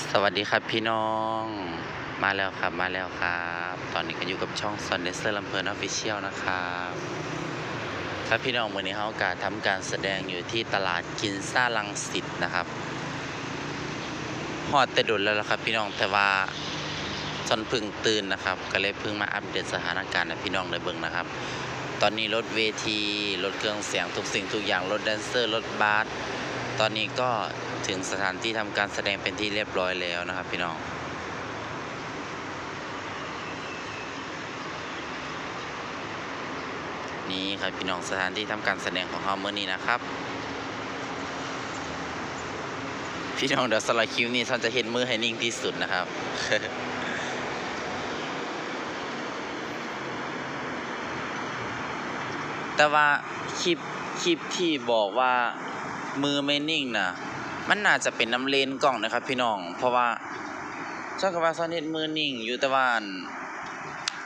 สวัสดีครับพี่น้องมาแล้วครับมาแล้วครับ ตอนนี้ก็อยู่กับช่องซอนเดสเซอร์ลำเพลินออฟฟิเชียลนะครับครับพี่น้องวันนี้เขากาสทำการแสดงอยู่ที่ตลาดกินซ่าลังสิตนะครับฮอดแต่ดุลแล้วละครับ พี่น้องแต่ว่าจนพึ่งตื่นนะครับ ก็เลยเพิ่งมาอัปเดตสถานการณ์ให้พี่น้องได้เบิ่งนะครับ ตอนนี้รถเวทีรถเครื่องเสียงทุกสิ่งทุกอย่างรถแดนเซอร์รถบาสตอนนี้ก็ ถึงสถานที่ทำการแสดงเป็นที่เรียบร้อยแล้วนะครับ พี่น้องนี่ครับพี่น้องสถานที่ทำการแสดงของเราเมื่อนี้นะครับ พี่น้องเดี๋ยวสไลด์คิวนี้ท่านจะเห็นมือให้นิ่งที่สุดนะครับแต่ว่าคลิปคลิปที่บอกว่ามือไม่นิ่งนะ มันน่าจะเป็นน้ำเลนกล้องนะครับพี่น้อง เพราะว่าชอบกับว่าซอนเฮ็ดมือนิ่ง อยู่แต่ว่าอัน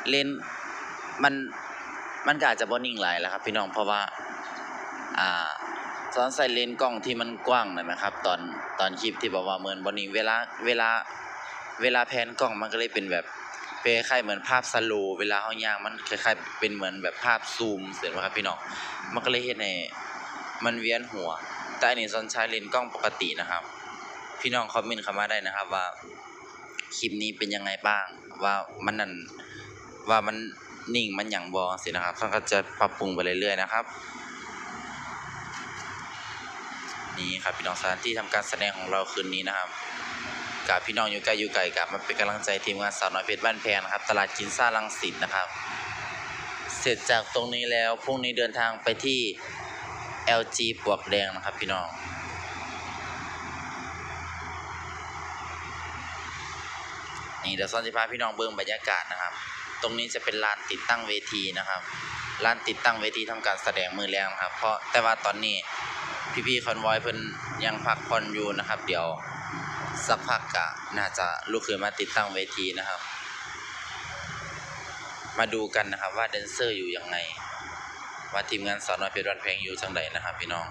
เลนมันมันก็อาจจะบ่นิ่งหลายแล้วครับ พี่น้องเพราะว่า อ่าซ้อนใส่เลนกล้องที่มันกว้างหน่อยไหมครับ ตอนตอนคลิปที่บอกว่าเหมือนบอนิ่งเวลาเวลาเวลาแพนกล้องมันก็เลยเป็นแบบเป็นคล้ายๆเหมือนภาพสโลว์เวลาเฮาย่างมันคล้ายๆเป็นเหมือนแบบภาพซูมเสร็จไหมครับพี่น้องมันก็เลยเฮ็ดให้มันเวียนหัว แต่อันนี้ซ้อนใช้เลนส์กล้องปกตินะครับ พี่น้องคอมเมนต์เข้ามาได้นะครับ ว่าคลิปนี้เป็นยังไงบ้าง ว่ามันนั่นว่ามันนิ่งมันหยังบอสินะครับท่านก็จะปรับปรุงไปเรื่อยๆนะครับ นี่ครับพี่น้องสถานที่ทำการแสดงของเราคืนนี้นะครับกับพี่น้องอยู่ใกล้อยู่ไกลกับมาเป็นกำลังใจทีมงานสาวน้อยเพชรบ้านแพงนะครับ ตลาดกินซ่าลังสิตนะครับ เสร็จจากตรงนี้แล้วพรุ่งนี้เดินทางไปที่ LG ปลวกแดงนะครับพี่น้อง นี่เดี๋ยวซ้อนจะพาพี่น้องเบิ่งบรรยากาศนะครับ ตรงนี้จะเป็นลานติดตั้งเวทีนะครับลานติดตั้งเวทีทำการแสดงมือแรงนะครับ เพราะแต่ว่าตอนนี้พี่ๆคอนวอยเพิ่นยังพักผ่อนอยู่นะครับ เดี๋ยวสักพักกะน่าจะลุกขึ้นมาติดตั้งเวทีนะครับ มาดูกันนะครับว่าแดนเซอร์อยู่ยังไง ว่าทีมงานสาวน้อยเพชรวันแพงอยู่จังไดนะครับพี่น้อง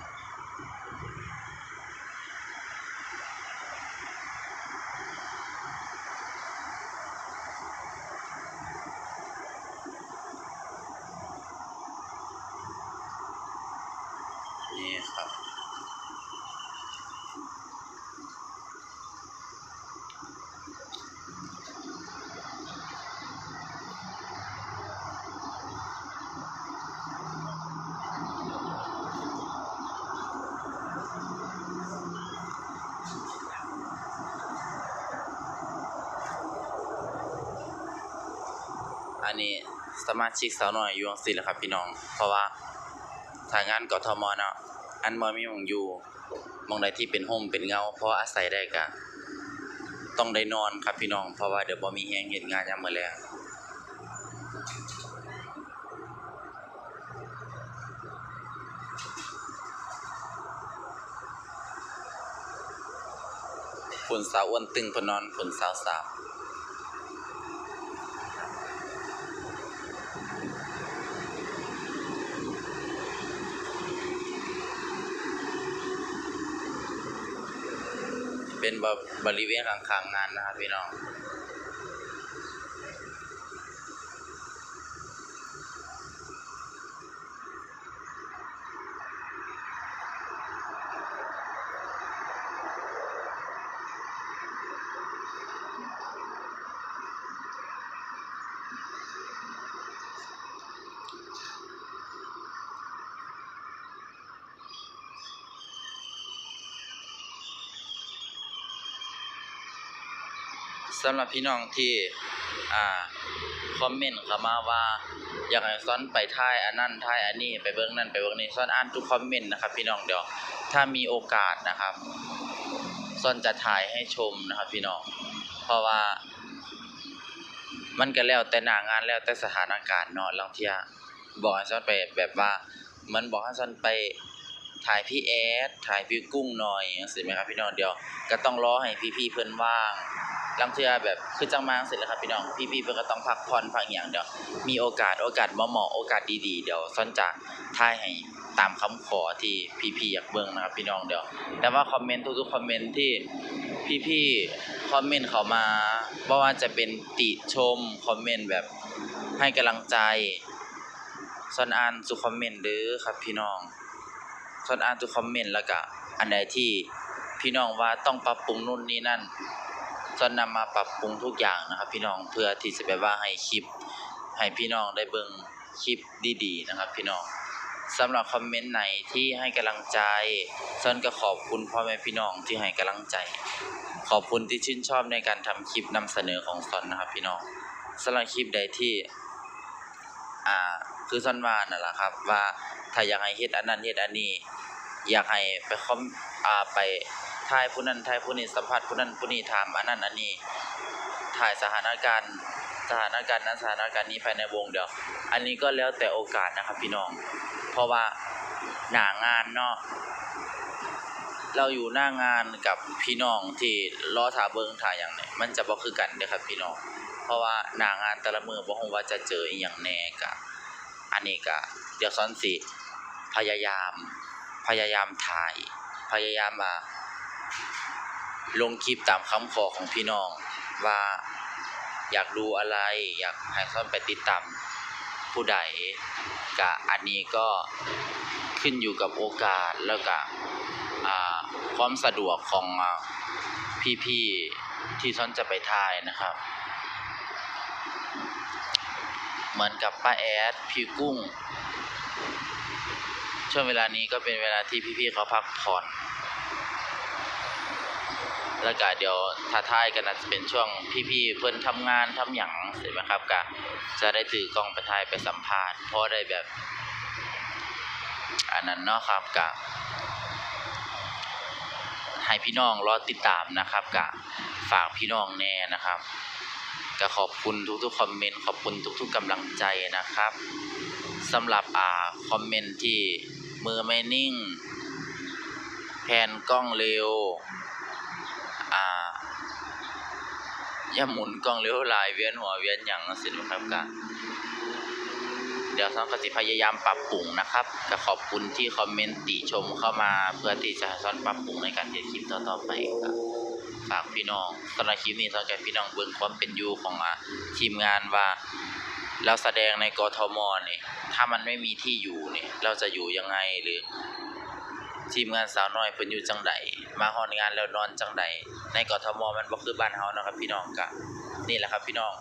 อันนี้สมาชิกสาวน้อยอยู่จังซี่แหละครับพี่น้อง เพราะว่าทางงานกทมเนาะอันบ่มีหม่องอยู่หม่องใดที่เป็นห่มเป็นเงาเพราะอาศัยได้ก็ต้องได้นอนครับพี่น้อง เพราะว่าเดี๋ยวบ่มีแฮงเฮ็ดงานยามมื้อแลงฝุ่นสาวอ้วนตึงพนนอนฝุ่นสาวสาว เป็นบบริเวณข้างๆงานนะครับพี่น้อง สำหรับพี่น้องที่อ่าคอมเมนต์เข้ามาว่า อยากให้ซ้อนไปท่ายอันนั้นท่ายอันนี้ไปเบิ่งนั่นไปเบิ่งนี่ซ้อนอ่านทุกคอมเมนต์นะครับ พี่น้องเดี๋ยวถ้ามีโอกาสนะครับซ้อนจะถ่ายให้ชมนะครับ พี่น้องเพราะว่า มันก็แล้วแต่หน้างานแล้วแต่สถานการณ์เนาะลางเที่ยบอกให้ซ้อนไปแบบว่า มันบอกให้ซ้อนไปถ่ายพี่แอดถ่ายพี่กุ้งหน่อยจังซี่ไหมครับพี่น้องเดี๋ยวก็ต้องรอให้พี่ๆเพิ่อนว่าง ลางเทือแบบคือจังมาเสร็จแล้วครับพี่น้อง พี่ๆเพิ่นก็ต้องพักผ่อนพักอย่างเดี๋ยวมีโอกาสโอกาสเหมาะๆโอกาสดีๆ เดี๋ยวซ่อนจะถ่ายให้ตามคำขอที่พี่ๆอยากเบิ่งนะครับพี่น้องเดี๋ยว แต่ว่าคอมเมนต์ทุกๆคอมเมนต์ที่พี่ๆคอมเมนต์เขามาบ่ว่าจะเป็นติชมคอมเมนต์แบบให้กำลังใจส่วนอ่านทุกคอมเมนต์เด้อครับพี่น้องส่วนอ่านทุกคอมเมนต์แล้วก็อันใดที่พี่น้องว่าต้องปรับปรุงนู่นนี่นั่น ส่วนนำมาปรับปรุงทุกอย่างนะครับ พี่น้องเพื่อที่จะแบบว่าให้คลิป ให้พี่น้องได้เบิ่งคลิปดีๆนะครับ พี่น้องสำหรับคอมเมนต์ไหนที่ให้กำลังใจส่วนก็ขอบคุณพ่อแม่พี่น้องที่ให้กำลังใจ ขอบคุณที่ชื่นชอบในการทำคลิปนำเสนอของซอนนะครับ พี่น้องสำหรับคลิปใดที่ อ่า คือซอนว่านั่นแหละครับ ว่าถ้าอยากให้เฮ็ดอันนั้นเฮ็ดอันนี้ อยากให้ไปคอมอ่าไป ถ่ายผู้นั้นถ่ายผู้นี้สัมภาษณ์ผู้นั้นผู้นี้ถามอันนั้นอันนี้ถ่ายสถานการณ์สถานการณ์นั้นสถานการณ์นี้ภายในวงเดียว อันนี้ก็แล้วแต่โอกาสนะครับพี่น้อง เพราะว่าหนางานเนาะเราอยู่หน้างานกับพี่น้องที่รอถาเบิงถ่ายอย่างเนี่ยมันจะบ่คือกันเด้ครับพี่น้อง เพราะว่าหน้างานแต่ละมือบ่ฮู้ว่าจะเจออีหยังแหน่กะอันนี้ก็เดี๋ยวซ้อนสิพยายาม พยายามถ่าย พยายามมา ลงคลิปตามคำขอของพี่น้องว่าอยากดูอะไร อยากให้ซ้อนไปติดตามผู้ใดกะอันนี้ก็ขึ้นอยู่กับโอกาสแล้วก็อ่าความสะดวกของพี่ๆที่ซ่อนจะไปถ่ายนะครับ เหมือนกับป้าแอดพี่กุ้ง ช่วงเวลานี้ก็เป็นเวลาที่พี่ๆเขาพักผ่อน แล้วก็เดี๋ยวท้าทายกันอาจจะเป็นช่วงพี่ๆเพิ่นทำงานทำหยังเสร็จไหมครับก็จะได้ถือกล้องไปถ่ายไปสัมภาษณ์เพราะได้แบบอันนั้นเนาะครับกะให้พี่น้องรอติดตามนะครับกะฝากพี่น้องแน่นะครับก็ขอบคุณทุกๆคอมเมนต์ขอบคุณทุกๆกำลังใจนะครับสำหรับอ่าคอมเมนต์ที่มือไม่นิ่ง แผนกล้องเร็ว อ่าย่าหมุนกล้องเร็วหลายเวียนหัวเวียนหยังสินะครับกะเดี๋ยวซ้อนก็สิพยายามปรับปรุงนะครับก็ขอบคุณที่คอมเมนต์ติชมเข้ามาเพื่อที่จะซ้อนปรับปรุงในการเฮ็ดคลิปต่อๆไปครับฝากพี่น้องสำหรับคลิปนี้ซ้อนกับพี่น้องเบิ่งความเป็นอยู่ของอะทีมงานว่าเราแสดงในกทมเนี่ยถ้ามันไม่มีที่อยู่เนี่ยเราจะอยู่ยังไงหรือ ทีมงานสาวน้อยเพิ่นอยู่จังใดมาฮอดงานแล้วนอนจังใดในกทมมันบ่คือบ้านเฮานะครับ พี่น้องก็นี่แหละครับพี่น้อง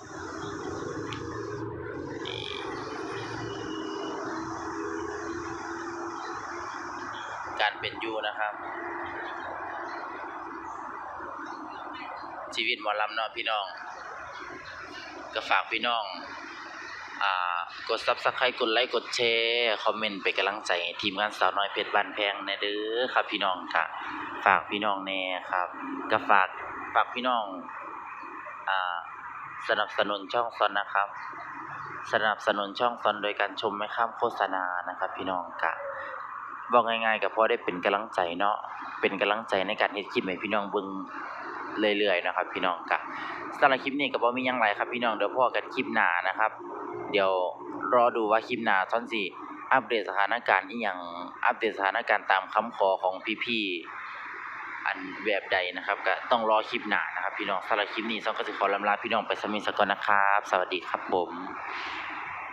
การเป็นอยู่นะครับ ชีวิตหมอลำเนาะพี่น้อง ก็ฝากพี่น้องากด Subscribe กดไลค์กดแชร์คอมเมนต์เป็นกำลังใจให้ทีมงานสาวน้อยเพชรบ้านแพงแน่เด้อครับ พี่น้องค่ะ ฝากพี่น้องแน่ครับก็ฝากฝากพี่น้องอ่าสนับสนุนช่องซอนนะครับ สนับสนุนช่องซอนโดยการชมไม่ข้ามโฆษณานะครับ พี่น้องกะบอกง่ายๆก็พอได้เป็นกำลังใจเนาะเป็นกำลังใจในการเฮ็ดคลิปให้พี่น้องเบิ่งเรื่อยๆนะครับ พี่น้องกะสำหรับคลิปนี้ก็บ่มียังไรครับ พี่น้องเดี๋ยวพ่อกันคลิปหน้านะครับ เดี๋ยวรอดูว่าคลิปหน้าซ่อนสี่อัปเดตสถานการณ์อีหยังอัปเดตสถานการณ์ตามคำขอของพี่ๆอันแบบใดนะครับ ก็ต้องรอคลิปหน้านะครับ พี่น้องสำหรับคลิปนี้ซ่องก็จะขอลำลาพี่น้องไปสมิสก่อนนะครับ สวัสดีครับผม